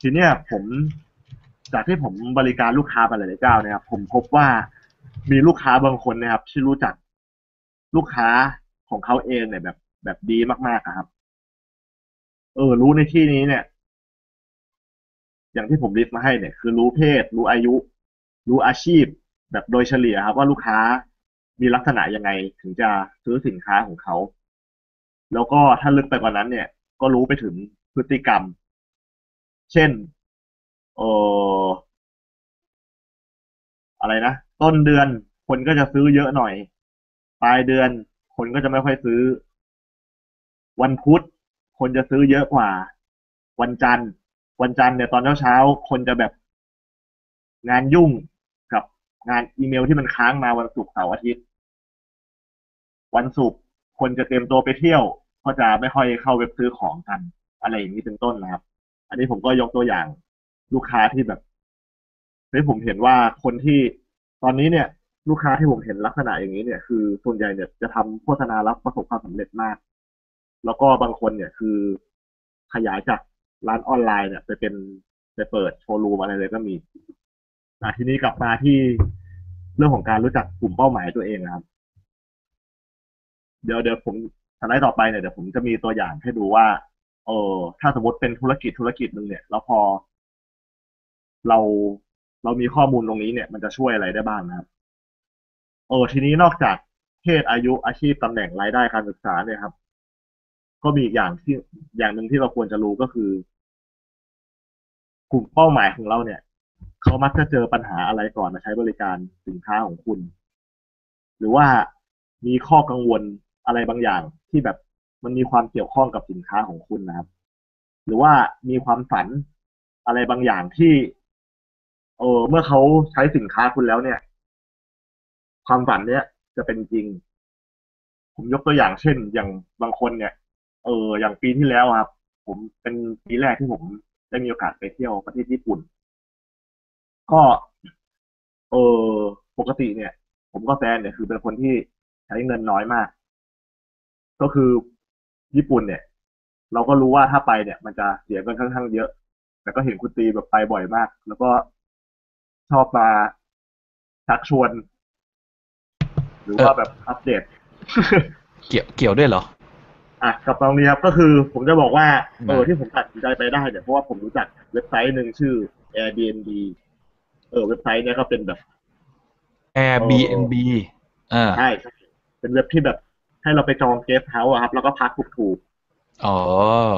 ทีเนี้ยผมจากที่ผมบริการลูกค้าไปหลายๆเจ้าเนี่ยครับ ผมพบว่ามีลูกค้าบางคนนะครับ ที่รู้จักลูกค้าของเขาเองเนี่ยแบบแบบดีมากๆครับ เออ รู้ในที่นี้เนี่ย อย่างที่ผมลิสต์มาให้เนี่ย คือรู้เพศ รู้อายุ รู้อาชีพ แบบโดยเฉลี่ยครับ ว่าลูกค้ามีลักษณะยังไงถึงจะซื้อสินค้าของเขา แล้วก็ถ้าลึกไปกว่านั้นเนี่ย ก็รู้ไปถึงพฤติกรรม เช่นเอออะไรนะ ต้นเดือนคนก็จะซื้อเยอะหน่อย ปลายเดือนคนก็จะไม่ค่อยซื้อ วันพุธคนจะซื้อเยอะกว่า วันจันทร์ วันจันทร์เนี่ยตอนเช้าเช้าๆคนจะแบบงานยุ่งกับงานอีเมลที่มันค้างมาวันศุกร์เสาร์อาทิตย์ วันศุกร์คนจะเตรียมตัวไปเที่ยว ก็จะไม่ค่อยเข้าเว็บซื้อของกัน อะไรอย่างนี้เป็นต้นนะครับ อันนี้ผมก็ยกตัวอย่างลูกค้าที่แบบเฮ้ยผมเห็นว่าคนที่ตอนนี้เนี่ย ลูกค้าที่ผมเห็นลักษณะอย่างนี้เนี่ย คือส่วนใหญ่เนี่ยจะทำโฆษณาแล้วประสบความสำเร็จมาก แล้วก็บางคนเนี่ยคือขยายจากร้านออนไลน์เนี่ยไปเป็นไปเปิดโชว์รูมอะไรเลยก็มีอะทีนี้กลับมาที่เรื่องของการรู้จักกลุ่มเป้าหมายตัวเองนะครับ เดี๋ยวเดี๋ยวผมสไลด์ต่อไปเนี่ยเดี๋ยวผมจะมีตัวอย่างให้ดูว่า เออถ้าสมมติเป็นธุรกิจธุรกิจหนึ่งเนี่ย แล้วพอ เราเรามีข้อมูลตรงนี้เนี่ย มันจะช่วยอะไรได้บ้างนะครับ เออทีนี้นอกจากเพศอายุอาชีพตำแหน่งรายได้การศึกษาเนี่ยครับ ก็มีอีกอย่างที่อย่างหนึ่งที่เราควรจะรู้ก็คือกลุ่มเป้าหมายของเราเนี่ยเขามักจะเจอปัญหาอะไรก่อนมาใช้บริการสินค้าของคุณ หรือว่ามีข้อกังวลอะไรบางอย่างที่แบบ มันมีความเกี่ยวข้องกับสินค้าของคุณนะครับ หรือว่ามีความฝันอะไรบางอย่างที่ เออเมื่อเขาใช้สินค้าคุณแล้วเนี่ย ความฝันเนี้ยจะเป็นจริง ผมยกตัวอย่างเช่น อย่างบางคนเนี่ย เออ อย่างปีที่แล้วครับ ผมเป็นปีแรกที่ผมได้มีโอกาสไปเที่ยวประเทศญี่ปุ่น ก็เออปกติเนี่ย ผมก็แฟนเนี่ยคือเป็นคนที่ใช้เงินน้อยมาก ก็คือ ญี่ปุ่นเนี่ย เราก็รู้ว่าถ้าไปเนี่ย มันจะเสียเงินค่อนข้างเยอะ แต่ก็เห็นคุณตีแบบไปบ่อยมาก แล้วก็ชอบมาชักชวน หรือว่าแบบอัปเดต เกี่ยวเกี่ยวด้วยเหรอ อะกับตรงนี้ครับก็คือผมจะบอกว่าได้เออที่ผมตัดสินใจไปได้เนี่ยเพราะว่าผมรู้จักเว็บไซต์หนึ่งชื่อ Airbnb เออเว็บไซต์เนี้ยก็เป็นแบบ Airbnb อ่าใช่ใช่เป็นเว็บที่แบบ ให้เราไปจองเกสต์เฮาส์อะครับ แล้วก็พักถูกอ๋อ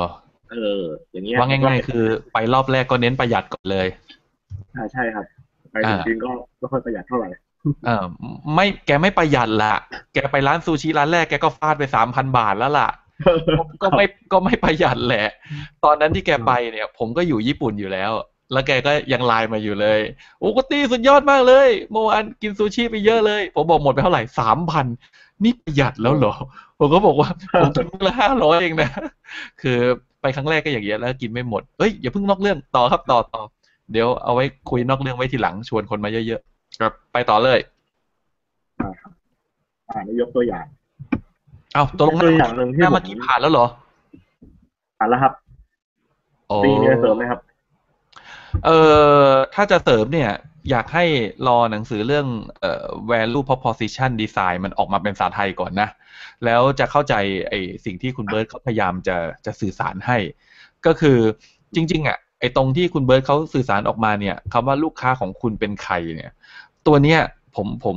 ๆเออ อย่างเงี้ยว่าง่ายๆ คือไปรอบแรกก็เน้นประหยัดก่อนเลยใช่ใช่ครับ ไปอ่าจริงๆก็ไม่ค่อยประหยัดเท่าไหร่เออไม่แกไม่ประหยัดละแกไปร้านซูชิร้านแรกแกก็ฟาดไปสามพันบาทแล้วล่ะก็ไม่ก็ไม่ประหยัดแหละ ตอนนั้นที่แกไปเนี่ย ผมก็อยู่ญี่ปุ่นอยู่แล้ว แล้วแกก็ยังไลน์มาอยู่เลยโอ้กุตีสุดยอดมากเลย เมื่อวานกินซูชิไปเยอะเลย ผมบอกหมดไปเท่าไหร่สามพัน นี่ประหยัดแล้วเหรอ ผมก็บอกว่าผมกินมื้อละห้าร้อยเองนะ คือไปครั้งแรกก็อย่างเงี้ยแล้วกินไม่หมด เอ้ยอย่าเพิ่งนอกเรื่องต่อครับต่อต่อ เดี๋ยวเอาไว้คุยนอกเรื่องไว้ทีหลังชวนคนมาเยอะๆครับไปต่อเลยอ่านี่ยกตัวอย่าง เอาตกลงหตัวน้าอย่างหนึ่งที่หน้าผเมื่อกี้ผ่านแล้วเหรออ่านแล้วครับโอ้ตีมีอะไรเสริมไหมครับ เอ่อถ้าจะเสริมเนี่ย อยากให้รอหนังสือเรื่องเอ่อ value proposition design มันออกมาเป็นภาษาไทยก่อนนะ แล้วจะเข้าใจไอ้สิ่งที่คุณเบิร์ตเขาพยายามจะจะสื่อสารให้ ก็คือจริง ๆ อะไอ้ตรงที่คุณเบิร์ตเขาสื่อสารออกมาเนี่ยคำว่าลูกค้าของคุณเป็นใครเนี่ย ตัวเนี้ยผมผม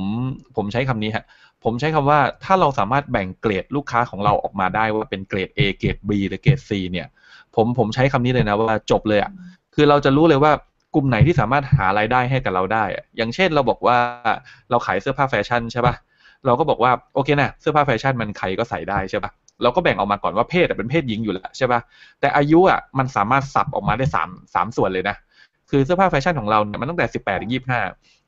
ผมใช้คำนี้ฮะผมใช้คำว่าถ้าเราสามารถแบ่งเกรดลูกค้าของเราออกมาได้ว่าเป็นเกรด A เกรด B หรือเกรด C เนี่ย ผมผมใช้คำนี้เลยนะว่าจบเลยอะคือเราจะรู้เลยว่า กลุ่มไหนที่สามารถหารายได้ให้กับเราได้อะอย่างเช่นเราบอกว่าเราขายเสื้อผ้าแฟชั่นใช่ปะเราก็บอกว่าโอเคนะเสื้อผ้าแฟชั่นมันใครก็ใส่ได้ใช่ปะเราก็แบ่งออกมาก่อนว่าเพศเป็นเพศหญิงอยู่แล้วใช่ปะแต่อายุอะมันสามารถสับออกมาได้สามสามส่วนเลยนะ คือเสื้อผ้าแฟชั่นของเราเนี่ยมันตั้งแต่สิบแปดถึงยี่สิบห้า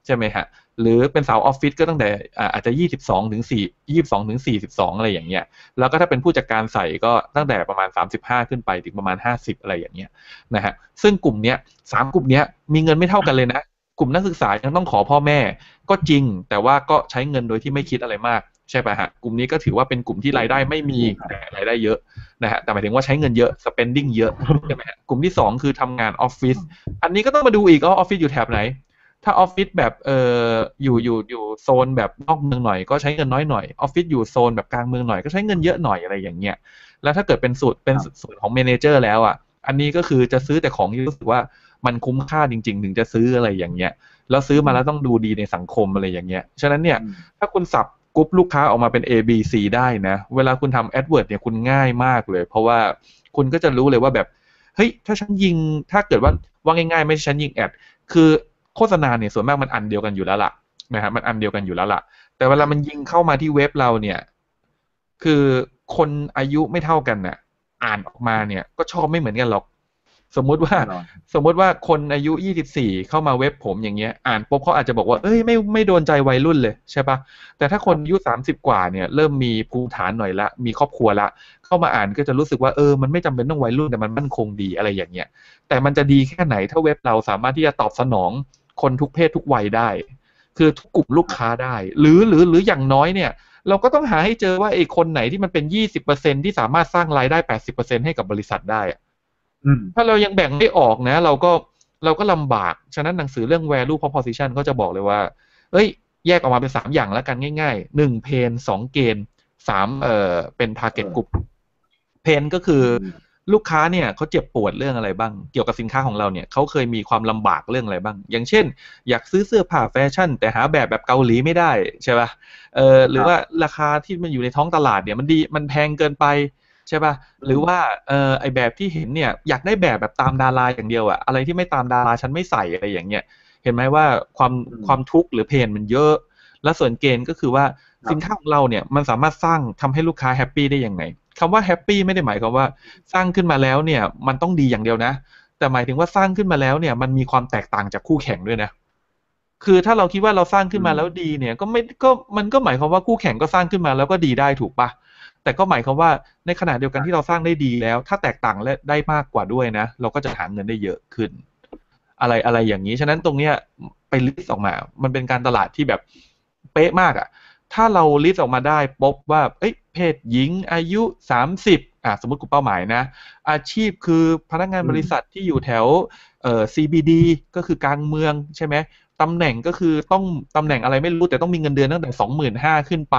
ใช่ไหมฮะหรือเป็นสาวออฟฟิศก็ตั้งแต่อาจจะยี่สิบสองถึงสี่ยี่สิบสองถึงสี่สิบสองอะไรอย่างเงี้ยแล้วก็ถ้าเป็นผู้จัดการใส่ก็ตั้งแต่ประมาณ 35 ขึ้นไปถึงประมาณ 50 อะไรอย่างเงี้ยนะฮะซึ่งกลุ่มเนี้ยสามกลุ่มเนี้ยมีเงินไม่เท่ากันเลยนะกลุ่มนักศึกษายังต้องขอพ่อแม่ก็จริง แต่ว่าก็ใช้เงินโดยที่ไม่คิดอะไรมากใช่ป่ะฮะกลุ่มนี้ก็ถือว่าเป็นกลุ่มที่รายได้ไม่มีแต่รายได้เยอะนะฮะแต่หมายถึงว่าใช้เงินเยอะ spending เยอะใช่ไหมฮะกลุ่มที่สองคือทำงานออฟฟิศอันนี้ก็ต้องมาดูอีกว่าออฟฟิศอยู่แถบไหน ถ้าออฟฟิศแบบเอ่ออยู่อยู่อยู่โซนแบบนอกเมืองหน่อยก็ใช้เงินน้อยหน่อยออฟฟิศอยู่โซนแบบกลางเมืองหน่อยก็ใช้เงินเยอะหน่อยอะไรอย่างเงี้ยแล้วถ้าเกิดเป็นสูตรเป็นสูตรของเมนเจอร์แล้วอะอันนี้ก็คือจะซื้อแต่ของที่รู้สึกว่ามันคุ้มค่าจริง ๆ ถึงจะซื้ออะไรอย่างเงี้ยแล้วซื้อมาแล้วต้องดูดีในสังคมอะไรอย่างเงี้ยฉะนั้นเนี่ยถ้าคุณสับกรุ๊ปลูกค้าออกมาเป็น A B C ได้นะ เวลาคุณทำ AdWord เนี่ยคุณง่ายมากเลย เพราะว่าคุณก็จะรู้เลยว่าแบบเฮ้ยถ้าฉันยิงถ้าเกิดว่าว่าง่ายๆ ไม่ใช่ฉันยิงแอดคือ โฆษณาเนี่ยส่วนมากมันอันเดียวกันอยู่แล้วล่ะนะครับมันอันเดียวกันอยู่แล้วล่ะ แต่เวลามันยิงเข้ามาที่เว็บเราเนี่ย คือคนอายุไม่เท่ากันน่ะ อ่านออกมาเนี่ยก็ชอบไม่เหมือนกันหรอก สมมุติว่า สมมติว่าคนอายุ 24 เข้ามาเว็บผมอย่างเงี้ย อ่านปุ๊บเขาอาจจะบอกว่า เอ้ยไม่ไม่โดนใจวัยรุ่นเลยใช่ปะแต่ถ้าคนอายุ 30 กว่าเนี่ย เริ่มมีภูมิฐานหน่อยละ มีครอบครัวละ เข้ามาอ่านก็จะรู้สึกว่าเออมันไม่จำเป็นต้องวัยรุ่นแต่มันมั่นคงดีอะไรอย่างเงี้ย แต่มันจะดีแค่ไหนถ้าเว็บเราสามารถที่จะตอบสนอง คนทุกเพศทุกวัยได้ คือทุกกลุ่มลูกค้าได้ หรือหรือหรืออย่างน้อยเนี่ย เราก็ต้องหาให้เจอว่าไอ้คนไหนที่มันเป็น20%ที่สามารถสร้างรายได้80%ให้กับบริษัทได้อะถ้าเรายังแบ่งไม่ออกนะ เราก็เราก็ลำบาก ฉะนั้นหนังสือเรื่อง value proposition ก็จะบอกเลยว่า เอ้ย แยกออกมาเป็นสามอย่างแล้วกันง่ายๆหนึ่งเพนสองเกณฑ์สามเอ่อเป็น target group เพนก็คือ ลูกค้าเนี่ยเขาเจ็บปวดเรื่องอะไรบ้าง เกี่ยวกับสินค้าของเราเนี่ยเขาเคยมีความลำบากเรื่องอะไรบ้าง อย่างเช่น อยากซื้อเสื้อผ้าแฟชั่น แต่หาแบบแบบเกาหลีไม่ได้ใช่ป่ะเออหรือว่าราคาที่มันอยู่ในท้องตลาดเนี่ยมันดีมันแพงเกินไปใช่ป่ะหรือว่าเออไอแบบที่เห็นเนี่ยอยากได้แบบแบบตามดาราอย่างเดียวอะอะไรที่ไม่ตามดาราฉันไม่ใส่อะไรอย่างเงี้ยเห็นไหมว่าความความทุกข์หรือเพนมันเยอะ แล้วส่วนเกณฑ์ก็คือว่าสินค้าของเราเนี่ยมันสามารถสร้างทำให้ลูกค้าแฮปปี้ได้ยังไง คำว่าแฮปปี้ไม่ได้หมายความว่าสร้างขึ้นมาแล้วเนี่ย มันต้องดีอย่างเดียวนะ แต่หมายถึงว่าสร้างขึ้นมาแล้วเนี่ย มันมีความแตกต่างจากคู่แข่งด้วยนะ คือถ้าเราคิดว่าเราสร้างขึ้นมาแล้วดีเนี่ย ก็ไม่ก็มันก็หมายความว่าคู่แข่งก็สร้างขึ้นมาแล้วก็ดีได้ถูกปะแต่ก็หมายความว่าในขณะเดียวกันที่เราสร้างได้ดีแล้ว ถ้าแตกต่างและได้มากกว่าด้วยนะ เราก็จะหาเงินได้เยอะขึ้น อะไรอะไรอย่างนี้ ฉะนั้นตรงเนี้ยไปลิสต์ออกมา มันเป็นการตลาดที่แบบเป๊ะมากอะ่ะ ถ้าเราลิสต์ออกมาได้พบว่าเอ้ยเพศหญิงอายุสามสิบอ่าสมมติกลุ่มเป้าหมายนะ อาชีพคือพนักงานบริษัทที่อยู่แถวเอ่อ CBD ก็คือกลางเมืองใช่ไหมตำแหน่งก็คือต้องตำแหน่งอะไรไม่รู้แต่ต้องมีเงินเดือนตั้งแต่สองหมื่นห้าขึ้นไป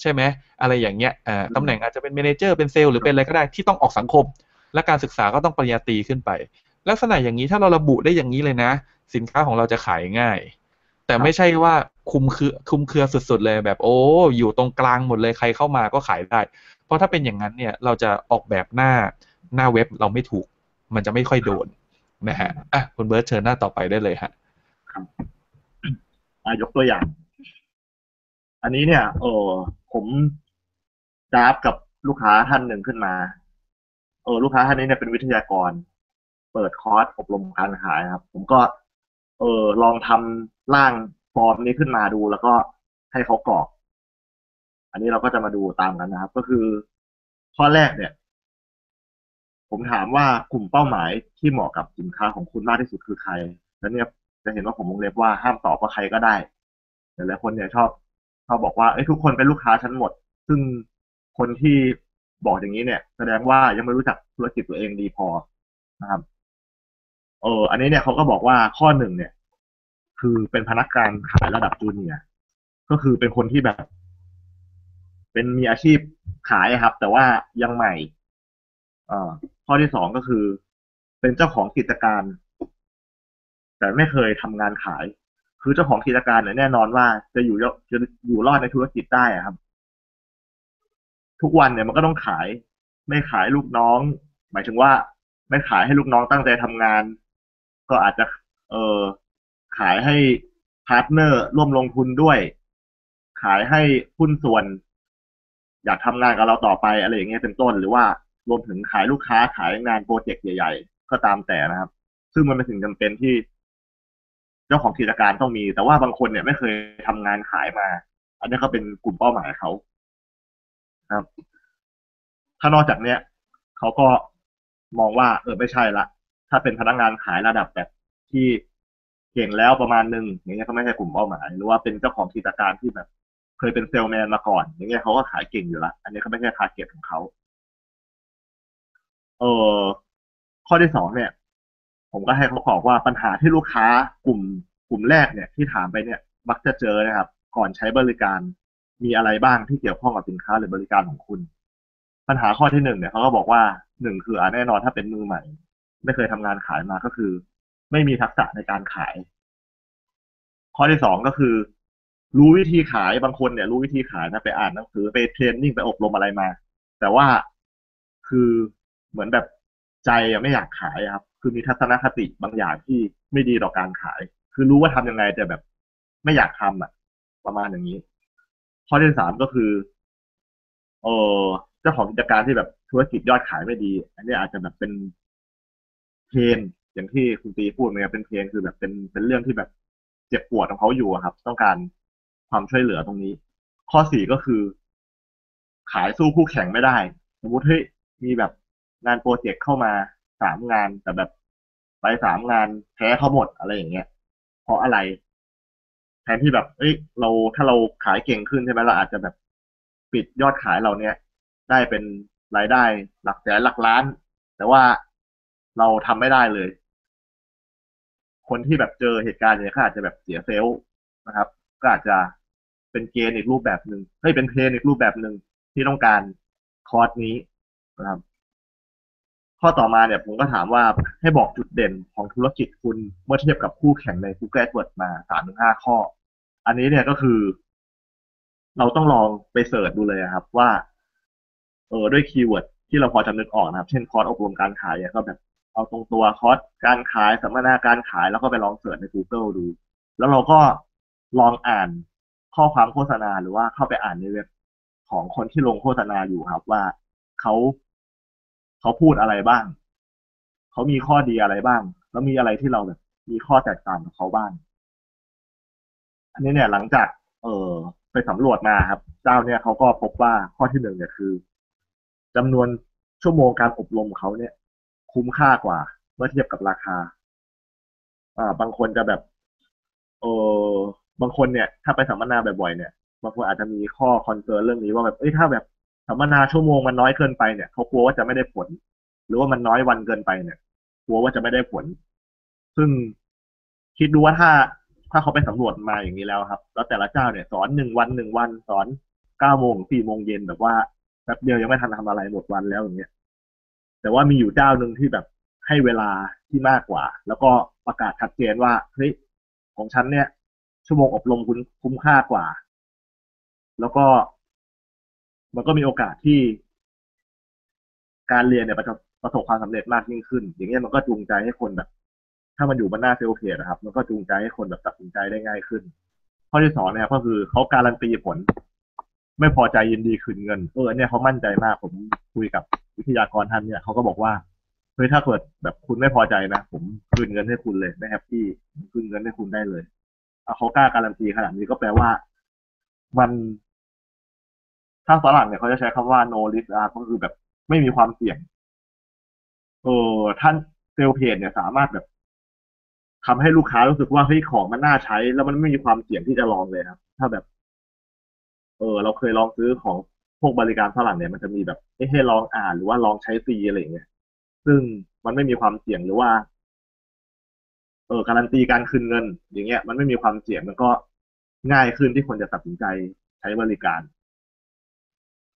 ใช่ไหมอะไรอย่างเงี้ยอ่าตำแหน่งอาจจะเป็นเมนเจอร์เป็นเซลล์หรือเป็นอะไรก็ได้ที่ต้องออกสังคม และการศึกษาก็ต้องปริญญาตรีขึ้นไป ลักษณะอย่างนี้ถ้าเราระบุได้อย่างนี้เลยนะ สินค้าของเราจะขายง่าย แต่ไม่ใช่ว่าคุมคือคุมเครือสุด ๆ เลยแบบโอ้ อยู่ตรงกลางหมดเลยใครเข้ามาก็ขายได้ เพราะถ้าเป็นอย่างนั้นเนี่ยเราจะออกแบบหน้าหน้าเว็บเราไม่ถูก มันจะไม่ค่อยโดนนะฮะอะคุณเบิร์ตเชิญหน้าต่อไปได้เลยฮะครับอ่ยกตัวอย่าง อันนี้เนี่ยเออผมจ้าบกับลูกค้าท่านหนึ่งขึ้นมา เออ ลูกค้าท่านนี้เนี่ยเป็นวิทยากร เปิดคอร์สอบรมการขายครับ ผมก็ เออลองทำร่างฟอร์มนี้ขึ้นมาดูแล้วก็ให้เขากรอก อันนี้เราก็จะมาดูตามกันนะครับ ก็คือข้อแรกเนี่ย ผมถามว่ากลุ่มเป้าหมายที่เหมาะกับสินค้าของคุณมากที่สุดคือใคร แล้วเนี่ยจะเห็นว่าผมวงเล็บว่าห้ามตอบว่าใครก็ได้แต่หลายคนเนี่ยชอบชอบบอกว่าเอ้ยทุกคนเป็นลูกค้าชั้นหมด ซึ่งคนที่บอกอย่างนี้เนี่ย แสดงว่ายังไม่รู้จักธุรกิจตัวเองดีพอนะครับ เอออันนี้เนี่ยเขาก็บอกว่าข้อหนึ่งเนี่ย คือเป็นพนักงานขายระดับจูเนียก็คือเป็นคนที่แบบ เป็นมีอาชีพขายครับ แต่ว่ายังใหม่เอ่อข้อที่สองก็คือ เป็นเจ้าของกิจการ แต่ไม่เคยทำงานขาย คือเจ้าของกิจการเนี่ยแน่นอนว่าจะอยู่จะอยู่รอดในธุรกิจได้ครับ ทุกวันเนี่ยมันก็ต้องขาย ไม่ขายลูกน้อง หมายถึงว่า ไม่ขายให้ลูกน้องตั้งใจทำงาน ก็อาจจะเออขายให้พาร์ทเนอร์ร่วมลงทุนด้วย ขายให้หุ้นส่วน อยากทำงานกับเราต่อไปอะไรอย่างเงี้ยเป็นต้น หรือว่ารวมถึงขายลูกค้าขายงานโปรเจกต์ใหญ่ ๆ ก็ตามแต่นะครับ ซึ่งมันเป็นสิ่งจำเป็นที่ เจ้าของกิจการต้องมี แต่ว่าบางคนเนี่ยไม่เคยทำงานขายมา อันนี้ก็เป็นกลุ่มเป้าหมายเขาครับ ถ้านอกจากเนี้ยเขาก็มองว่า เออไม่ใช่ละ ถ้าเป็นพนักงานขายระดับแบบที่เก่งแล้วประมาณหนึ่งอย่างเงี้ยก็ไม่ใช่กลุ่มเป้าหมาย หรือว่าเป็นเจ้าของกิจการที่แบบเคยเป็นเซลแมนมาก่อน อย่างเงี้ยเขาก็ขายเก่งอยู่ละอันนี้เขาไม่ใช่ทาร์เก็ตของเขาเออข้อที่สองเนี่ย ผมก็ให้เขาบอกว่าปัญหาที่ลูกค้ากลุ่มกลุ่มแรกเนี่ย ที่ถามไปเนี่ยมักจะเจอนะครับ ก่อนใช้บริการมีอะไรบ้างที่เกี่ยวข้องกับสินค้าหรือบริการของคุณ ปัญหาข้อที่หนึ่งเนี่ยเขาก็บอกว่าหนึ่งคือแน่นอนถ้าเป็นมือใหม่ ไม่เคยทำงานขายมาก็คือ ไม่มีทักษะในการขาย ข้อที่สองก็คือ รู้วิธีขายบางคนเนี่ย รู้วิธีขายนะไปอ่านหนังสือไปเทรนนิ่งไปอบรมอะไรมา แต่ว่าคือเหมือนแบบใจไม่อยากขายครับ คือมีทัศนคติบางอย่างที่ไม่ดีต่อการขาย คือรู้ว่าทำยังไงแต่แบบ ไม่อยากทำอะ ประมาณอย่างนี้ ข้อที่สามก็คือ เออเจ้าของกิจการที่แบบธุรกิจยอดขายไม่ดี อันนี้อาจจะแบบเป็น เพนอย่างที่คุณตีพูดเนี่ยเป็นเพนคือแบบเป็นเป็นเรื่องที่แบบเจ็บปวดของเขาอยู่ครับ ต้องการความช่วยเหลือตรงนี้ ข้อสี่ก็คือ ขายสู้คู่แข่งไม่ได้ สมมติเฮ้ยมีแบบงานโปรเจกต์เข้ามาสามงานแต่แบบไปสามงานแพ้เขาหมดอะไรอย่างเงี้ยเพราะอะไร แทนที่แบบเอ้ยเราถ้าเราขายเก่งขึ้นใช่ไหมเราอาจจะแบบปิดยอดขายเราเนี้ยได้เป็นรายได้หลักแสนหลักล้าน แต่ว่า เราทำไม่ได้เลย คนที่แบบเจอเหตุการณ์อย่างนี้ก็อาจจะแบบเสียเซลล์นะครับ ก็อาจจะเป็นเกณฑ์อีกรูปแบบหนึ่งเฮ้ยเป็นเพนอีกรูปแบบหนึ่งที่ต้องการคอร์สนี้นะครับ ข้อต่อมาเนี่ยผมก็ถามว่าให้บอกจุดเด่นของธุรกิจคุณเมื่อเทียบกับคู่แข่งใน Google AdWords มาสามถึงห้าข้อ อันนี้เนี่ยก็คือ เราต้องลองไปเสิร์ชดูเลยครับ ว่า เออด้วยคีย์เวิร์ดที่เราพอจำนึกออกนะครับ เช่นคอร์สอบรมการขายเนี่ยก็แบบ เอาตรงตัวคอร์สการขายสัมมนาการขายแล้วก็ไปลองเสิร์ชใน Google ดู แล้วเราก็ลองอ่านข้อความโฆษณาหรือว่าเข้าไปอ่านในเว็บของคนที่ลงโฆษณาอยู่ครับว่าเขาเขาพูดอะไรบ้าง เขามีข้อดีอะไรบ้าง แล้วมีอะไรที่เราแบบ มีข้อแตกต่างกับเขาบ้าง อันนี้เนี่ยหลังจาก เออไปสำรวจมาครับ เจ้าเนี่ยเขาก็พบว่าข้อที่หนึ่งเนี่ยคือจำนวนชั่วโมงการอบรมเขาเนี่ย คุ้มค่ากว่า เมื่อเทียบกับราคา อ่า บางคนจะแบบเออบางคนเนี่ย ถ้าไปสัมมนาบ่อยๆเนี่ยบางคนอาจจะมีข้อคอนเซิร์นเรื่องนี้ว่าแบบเอ้ยถ้าแบบสัมมนาชั่วโมงมันน้อยเกินไปเนี่ยเขากลัวว่าจะไม่ได้ผล หรือว่ามันน้อยวันเกินไปเนี่ยกลัวว่าจะไม่ได้ผล ซึ่งคิดดูว่าถ้าถ้าเขาไปสำรวจมาอย่างนี้แล้วครับ แล้วแต่ละเจ้าเนี่ย สอนหนึ่งวันหนึ่งวัน สอนเก้าโมงสี่โมงเย็นแบบว่าแป๊บเดียวยังไม่ทันทำอะไรหมดวันแล้วอย่างเงี้ย แต่ว่ามีอยู่เจ้าหนึ่งที่แบบให้เวลาที่มากกว่า แล้วก็ประกาศชัดเจนว่าเฮ้ยของฉันเนี่ย ชั่วโมงอบรมคุณคุ้มค่ากว่า แล้วก็มันก็มีโอกาสที่ การเรียนเนี่ยประสบประสบความสำเร็จมากยิ่งขึ้น อย่างเงี้ยมันก็จูงใจให้คนแบบ ถ้ามันอยู่บนหน้าเซลล์เพจนะครับ มันก็จูงใจให้คนแบบตัดสินใจได้ง่ายขึ้น ข้อที่สองเนี่ยก็คือเขาการันตีผล ไม่พอใจยินดีคืนเงินเออเนี่ยเขามั่นใจมาก ผมคุยกับวิทยากรท่านเนี่ยเขาก็บอกว่าเฮ้ยถ้าเกิดแบบคุณไม่พอใจนะผมคืนเงินให้คุณเลยไม่แฮปปี้คืนเงินให้คุณได้เลยเขากล้าการันตีขนาดนี้ก็แปลว่า มันถ้าฝรั่งเนี่ยเขาจะใช้คำว่า no risk ก็คือแบบไม่มีความเสี่ยง เออท่านเซลเพจเนี่ยสามารถแบบทำให้ลูกค้ารู้สึกว่าเฮ้ยของมันน่าใช้ แล้วมันไม่มีความเสี่ยงที่จะลองเลยครับ ถ้าแบบ เออเราเคยลองซื้อของพวกบริการฝรั่งเนี่ยมันจะมีแบบให้ลองอ่านหรือว่าลองใช้ฟรีอะไรอย่างเงี้ยซึ่งมันไม่มีความเสี่ยงหรือว่า เออการันตีการคืนเงิน อย่างเงี้ย มันไม่มีความเสี่ยงมันก็ง่ายขึ้นที่คนจะตัดสินใจใช้บริการ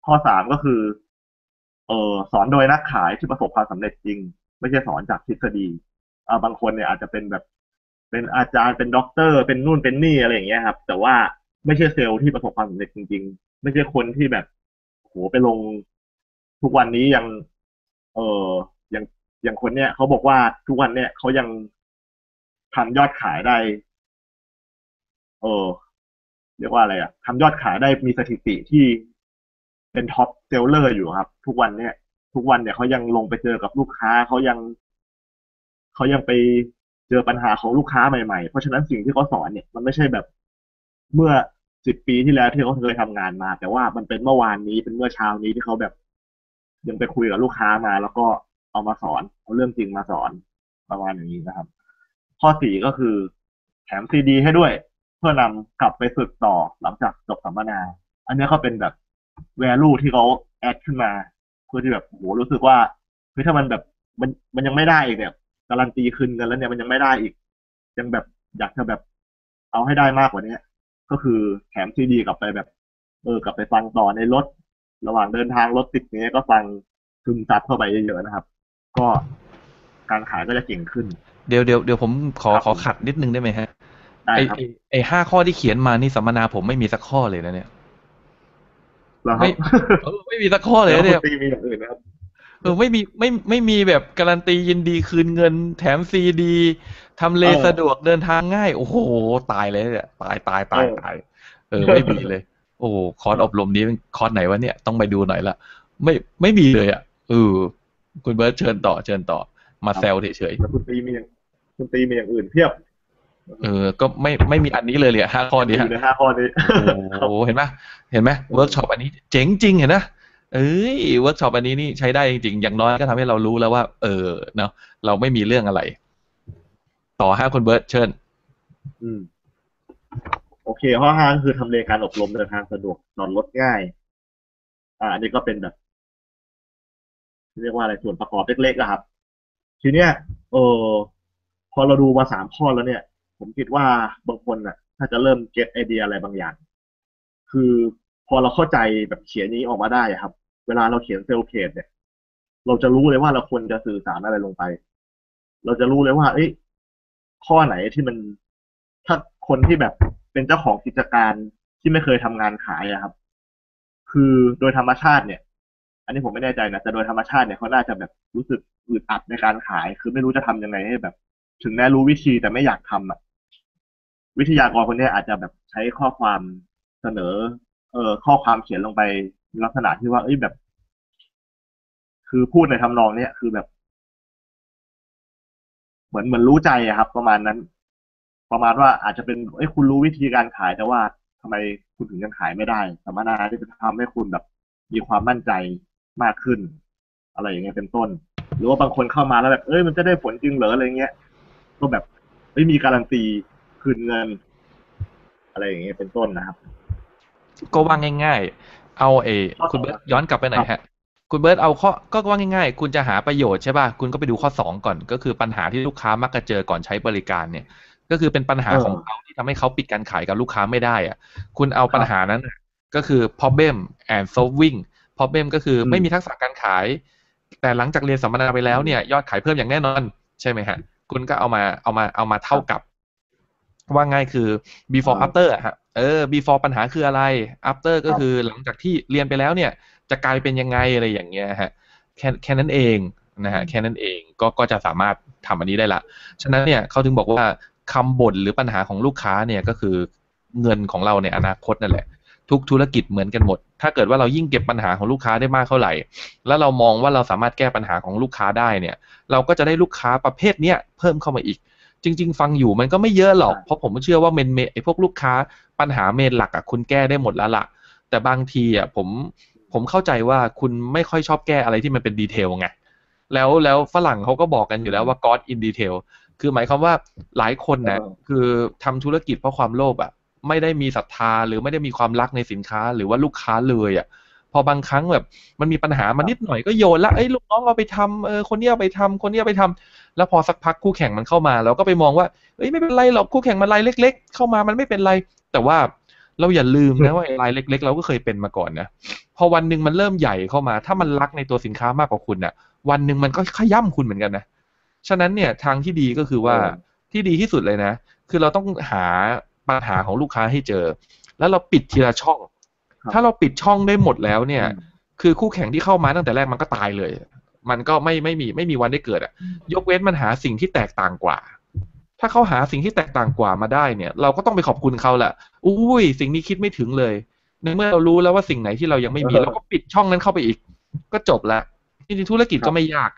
ข้อสามก็คือ เออสอนโดยนักขายที่ประสบความสำเร็จจริง ไม่ใช่สอนจากทฤษฎีอ่าบางคนเนี่ยอาจจะเป็นแบบ เป็นอาจารย์เป็นด็อกเตอร์ เป็นนู่นเป็นนี่อะไรอย่างเงี้ยครับ แต่ว่า ไม่ใช่เซลล์ที่ประสบความสำเร็จจริง ๆ ไม่ใช่คนที่แบบโหไปลงทุกวันนี้ยัง เอออย่างอย่างคนเนี้ยเขาบอกว่าทุกวันเนี้ยเขายังทำยอดขายได้ เออเรียกว่าอะไรอะทำยอดขายได้มีสถิติที่เป็นท็อปเซลเลอร์อยู่ครับ ทุกวันเนี่ย ทุกวันเนี่ยเขายังลงไปเจอกับลูกค้าเขายังเขายังไปเจอปัญหาของลูกค้าใหม่ๆ เพราะฉะนั้นสิ่งที่เขาสอนเนี่ย มันไม่ใช่แบบเมื่อ สิบปีที่แล้วที่เขาเคยทำงานมา แต่ว่ามันเป็นเมื่อวานนี้เป็นเมื่อเช้านี้ที่เขาแบบ ยังไปคุยกับลูกค้ามา แล้วก็เอามาสอนเอาเรื่องจริงมาสอนประมาณอย่างนี้นะครับ ข้อสี่ก็คือ แถมซีดี ให้ด้วย เพื่อนำกลับไปฝึกต่อหลังจากจบสัมมนา อันนี้ยก็เป็นแบบ value ที่เขาแอดขึ้นมาเพื่อที่แบบโอ้โหรู้สึกว่าเฮ้ยถ้ามันแบบมันมันยังไม่ได้อีกเนี่ยการันตีคืนกันแล้วเนี่ยมันยังไม่ได้อีกยังแบบอยากจะแบบเอาให้ได้มากกว่านี้ ก็คือแถมซีดีกลับไปแบบ เออกลับไปฟังต่อในรถ ระหว่างเดินทางรถติดเนี้ยก็ฟังซึมซับเข้าไปเยอะๆนะครับ ก็การขายก็จะเก่งขึ้น เดี๋ยวเดี๋ยวเดี๋ยวผมขอครับขอขัดนิดนึงได้ไหมฮะได้ไอครับไอ้ไอห้าข้อที่เขียนมานี่สัมมนาผมไม่มีสักข้อเลยนะเนี่ยแล้วคไม่รับเออไม่มีสักข้อเลยแล้วนะคุเนี่ยณตีมีอย่างอื่นนะครับเออไม่มีไม่ไม่มีแบบการันตียินดีคืนเงิน แถมซีดี ทำเลเออสะดวกเดินทางง่าย โอ้โห ตายเลยเนี่ยตายตายตายเออตายเออไม่มีเลย โอ้โหคอร์สอบรมนี้เป็นคอร์สไหนวะเนี่ยต้องไปดูหน่อยละไม่ไม่มีเลยอะเออคุณเบิร์ตเชิญต่อเชิญต่อ มาแซวเฉยแล้วคุณตีมีอย่างคุณตีมีอย่างอื่นเพียบๆเออ ก็ไม่ไม่มีอันนี้เลยเลยห้าข้อนี้อฮะยู่ในห้าข้อนี้โอ้โหเห็นไหมเห็นไหมเวิร์กช็อปอันนี้เจ๋งจริงเห็นนะเอ้ยเวิร์กช็อปอันนี้นี่ใช้ได้จริงๆอย่างน้อยก็ทำให้เรารู้แล้วว่า เออเนาะเราไม่มีเรื่องอะไร ต่อห้าคนเบิร์ตเชิญอืมโอเคข้อห้าก็คือทำเลการอบรมเดินทางสะดวกจอดรถง่าย อ่าอันนี้ก็เป็นแบบ เรียกว่าอะไรส่วนประกอบเล็กๆอะครับ ทีเนี้ยเออพอเราดูมาสามข้อแล้วเนี่ย ผมคิดว่าบางคนน่ะ ถ้าจะเริ่มเก็ตไอเดียอะไรบางอย่าง คือพอเราเข้าใจแบบเขียนนี้ออกมาได้อะครับ เวลาเราเขียนเซลล์เคสเนี่ย เราจะรู้เลยว่าเราควรจะสื่อสารอะไรลงไป เราจะรู้เลยว่า เอ้ย ข้อไหนที่มันถ้าคนที่แบบเป็นเจ้าของกิจการที่ไม่เคยทำงานขายอะครับ คือโดยธรรมชาติเนี่ย อันนี้ผมไม่แน่ใจนะแต่โดยธรรมชาติเนี่ยเขาน่าจะแบบรู้สึกอึดอัดในการขาย คือไม่รู้จะทำยังไงให้แบบ ถึงแม้รู้วิธีแต่ไม่อยากทำอะ วิทยากรคนนี้อาจจะแบบใช้ข้อความเสนอ เอ่อข้อความเขียนลงไปลักษณะที่ว่า เอ้ยแบบ คือพูดในทำนองเนี้ยคือแบบ เหมือนเหมือนรู้ใจครับ ประมาณนั้น ประมาณว่าอาจจะเป็นเอ้ยคุณรู้วิธีการขายแต่ว่าทำไมคุณถึงยังขายไม่ได้สัมมนาที่จะทำให้คุณแบบ มีความมั่นใจมากขึ้น อะไรอย่างเงี้ยเป็นต้น หรือว่าบางคนเข้ามาแล้วแบบเอ้ยมันจะได้ผลจริงเหรออะไรเงี้ยก็แบบไม่มีการันตีคืนเงิน อะไรอย่างเงี้ยเป็นต้นนะครับ ก็ว่าง่าย ๆ เอาเอ้คุณเบิร์ตย้อนกลับไปหน่อยครัฮะบ คุณเบิร์ตเอาข้อก็ว่าง่ายๆ คุณจะหาประโยชน์ใช่ป่ะ คุณก็ไปดูข้อสองก่อน ก็คือปัญหาที่ลูกค้ามักจะเจอก่อนใช้บริการเนี่ย ก็คือเป็นปัญหาเออของเขาที่ทำให้เขาปิดการขายกับลูกค้าไม่ได้อะคุณเอาปัญหานั้นน่ะก็คือ problem and solving problem ก็คืออมไม่มีทักษะการขาย แต่หลังจากเรียนสัมมนาไปแล้วเนี่ยยอดขายเพิ่มอย่างแน่นอนใช่ไหมฮะ คุณก็เอามาเอามาเอามาเท่ากับ ว่าง่ายคือ before อ่า after อะฮะ เออ before ปัญหาคืออะไร after ก็คือหลังจากที่เรียนไปแล้วเนี่ย จะกลายเป็นยังไงอะไรอย่างเงี้ยฮะแค่แค่นั้นเองนะฮะแค่นั้นเองก็ก็จะสามารถทำอันนี้ได้ละฉะนั้นเนี่ยเขาถึงบอกว่าคำบ่นหรือปัญหาของลูกค้าเนี่ยก็คือเงินของเราในอนาคตนั่นแหละ ทุกธุรกิจเหมือนกันหมด ถ้าเกิดว่าเรายิ่งเก็บปัญหาของลูกค้าได้มากเท่าไหร่ แล้วเรามองว่าเราสามารถแก้ปัญหาของลูกค้าได้เนี่ย เราก็จะได้ลูกค้าประเภทเนี้ยเพิ่มเข้ามาอีก จริง ๆ ฟังอยู่มันก็ไม่เยอะหรอกใช่เพราะผมเชื่อว่าเมนเมไอ้พวกลูกค้าปัญหาเมนหลักอะคุณแก้ได้หมดแล้วล่ะแต่บางทีอะผม ผมเข้าใจว่าคุณไม่ค่อยชอบแก้อะไรที่มันเป็นดีเทลไงแล้วแล้วฝรั่งเขาก็บอกกันอยู่แล้วว่า God in detail คือหมายความว่าหลายคนนะเออคือทำธุรกิจเพราะความโลภอะไม่ได้มีศรัทธาหรือไม่ได้มีความรักในสินค้าหรือว่าลูกค้าเลยอะพอบางครั้งแบบมันมีปัญหามานิดหน่อยก็โยนละเอ้ยลูกน้องเอาไปทำเออคนนี้เอาไปทำคนนี้เอาไปทำแล้วพอสักพักคู่แข่งมันเข้ามาเราก็ไปมองว่าเอ้ยไม่เป็นไรหรอกคู่แข่งมันรายเล็ก ๆ เข้ามามันไม่เป็นไร แต่ว่า เราอย่าลืมนะว่าไอ้รายเล็ก ๆ เราก็เคยเป็นมาก่อนนะพอวันหนึ่งมันเริ่มใหญ่เข้ามา ถ้ามันรักในตัวสินค้ามากกว่าคุณน่ะ วันหนึ่งมันก็ขย่ำคุณเหมือนกันนะฉะนั้นเนี่ยทางที่ดีก็คือว่าเออที่ดีที่สุดเลยนะ คือเราต้องหาปัญหาของลูกค้าให้เจอ แล้วเราปิดทีละช่องครับถ้าเราปิดช่องได้หมดแล้วเนี่ยอืมคือคู่แข่งที่เข้ามาตั้งแต่แรกมันก็ตายเลย มันก็ไม่ไม่มีไม่มีวันได้เกิดอะยกเว้นมันหาสิ่งที่แตกต่างกว่า ถ้าเขาหาสิ่งที่แตกต่างกว่ามาได้เนี่ย เราก็ต้องไปขอบคุณเขาแหละอุ้ย สิ่งนี้คิดไม่ถึงเลยในเมื่อเรารู้แล้วว่าสิ่งไหนที่เรายังไม่มีเออเราก็ปิดช่องนั้นเข้าไปอีก ก็จบละจริงๆธุรกิจครับก็ไม่ยาก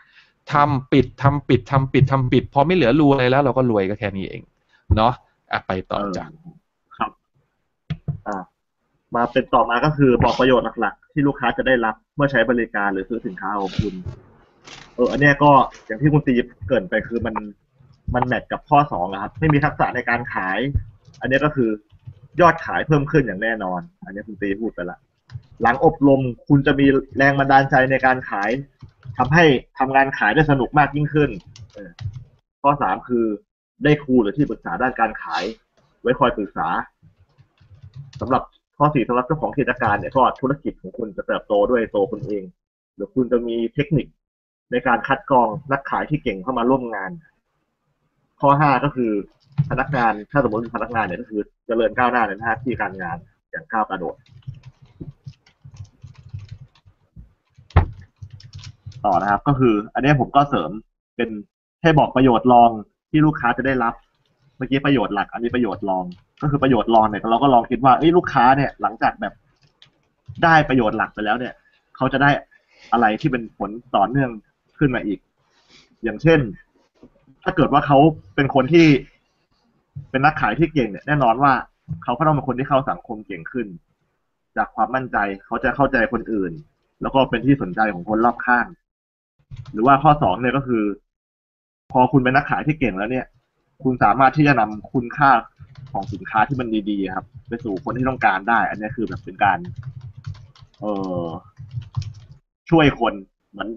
ทำปิดทำปิดทำปิดทำปิดพอไม่เหลือรูอะไรแล้ว เราก็รวยก็แค่นี้เองเนาะอะไปต่อจ้ะครับ อ่ามาเป็นต่อมาก็คือบอกประโยชน์หลักๆ ที่ลูกค้าจะได้รับเมื่อใช้บริการหรือซื้อสินค้าของคุณ เออ อันเนี้ยก็อย่างที่คุณตีเกรินไปคือมัน มันแมทกับข้อสองครับ ไม่มีทักษะในการขาย อันนี้ก็คือยอดขายเพิ่มขึ้นอย่างแน่นอน อันนี้คุณตีพูดไปละ หลังอบรมคุณจะมีแรงบันดาลใจในการขายทำให้ทำงานขายได้สนุกมากยิ่งขึ้นข้อสามคือได้ครูหรือที่ปรึกษาด้านการขาย ไว้คอยปรึกษาสำหรับข้อสี่สำหรับเจ้าของกิจการเนี่ยก็ธุรกิจของคุณจะเติบโตด้วยตัวคุณเอง หรือคุณจะมีเทคนิคในการคัดกรองนักขายที่เก่งเข้ามาร่วมงาน ข้อห้าก็คือพนักงานถ้าสมมติเป็นพนักงานเนี่ยก็คือเจริญก้าวหน้าในหน้าที่การงานอย่างก้าวกระโดด ต่อนะครับ ก็คือ อันนี้ผมก็เสริมเป็นให้บอกประโยชน์รองที่ลูกค้าจะได้รับเมื่อกี้ประโยชน์หลัก อันนี้ประโยชน์รอง ก็คือประโยชน์รองเนี่ยเราก็ลองคิดว่าเอ้ยลูกค้าเนี่ยหลังจากแบบได้ประโยชน์หลักไปแล้วเนี่ย เขาจะได้อะไรที่เป็นผลต่อเนื่องขึ้นมาอีก อย่างเช่น ถ้าเกิดว่าเขาเป็นคนที่เป็นนักขายที่เก่งเนี่ยแน่นอนว่าเขาก็ต้องเป็นคนที่เข้าสังคมเก่งขึ้น จากความมั่นใจเขาจะเข้าใจคนอื่น แล้วก็เป็นที่สนใจของคนรอบข้าง หรือว่าข้อสองเนี่ยก็คือ พอคุณเป็นนักขายที่เก่งแล้วเนี่ย คุณสามารถที่จะนำคุณค่าของสินค้าที่มันดีๆครับ ไปสู่คนที่ต้องการได้ อันนี้คือแบบเป็นการ เออช่วยคนเหมือน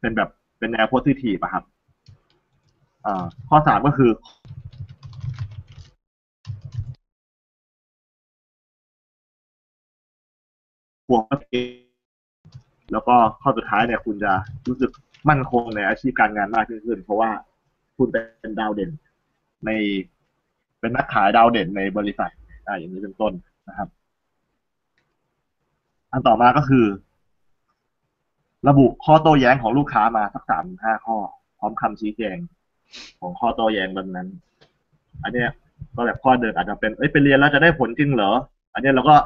เป็นแบบเป็นแนวโพสิทีฟอะครับ ข้อสามก็คือบวกกับเองแล้วก็ข้อสุดท้ายเนี่ยคุณจะรู้สึกมั่นคงในอาชีพการงานมากขึ้น เพราะว่าคุณเป็นดาวเด่น ในเป็นนักขายดาวเด่นในบริษัทอ่าอย่างนี้เป็นต้นนะครับ อันต่อมาก็คือ ระบุข้อโต้แย้งของลูกค้ามาสักสามห้าข้อ พร้อมคำชี้แจง ของข้อโต้แย้งแบบนั้น อันเนี้ยก็แบบข้อเดิมอาจจะเป็นเอ้ยไปเรียนแล้วจะได้ผลจริงเหรอ อันเนี้ยเราก็